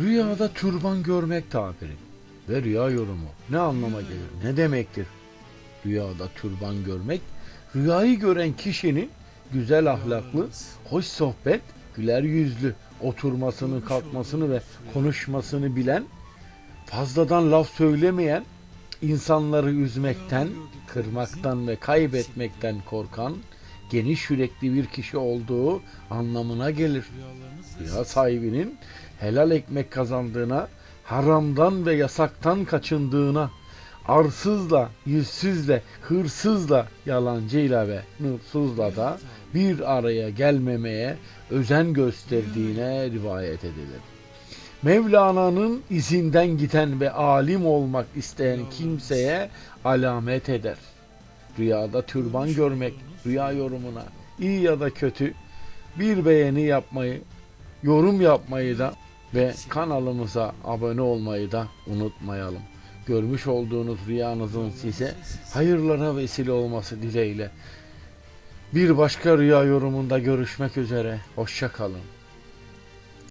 Rüyada türban görmek tabiri. Ve rüya yorumu. Ne anlama gelir, ne demektir? Rüyada türban görmek, rüyayı gören kişinin güzel ahlaklı, hoş sohbet, güler yüzlü, oturmasını, kalkmasını ve konuşmasını bilen, fazladan laf söylemeyen, insanları üzmekten, kırmaktan ve kaybetmekten korkan, geniş yürekli bir kişi olduğu anlamına gelir. Rüya sahibinin helal ekmek kazandığına, haramdan ve yasaktan kaçındığına, arsızla, yüzsüzle, hırsızla, yalancıyla ve nursuzla da bir araya gelmemeye özen gösterdiğine rivayet edilir. Mevlana'nın izinden giden ve alim olmak isteyen kimseye alamet eder. Rüyada türban görmek, rüya yorumuna iyi ya da kötü bir beğeni yapmayı, yorum yapmayı da ve kanalımıza abone olmayı da unutmayalım. Görmüş olduğunuz rüyanızın size hayırlara vesile olması dileğiyle. Bir başka rüya yorumunda görüşmek üzere. Hoşça kalın.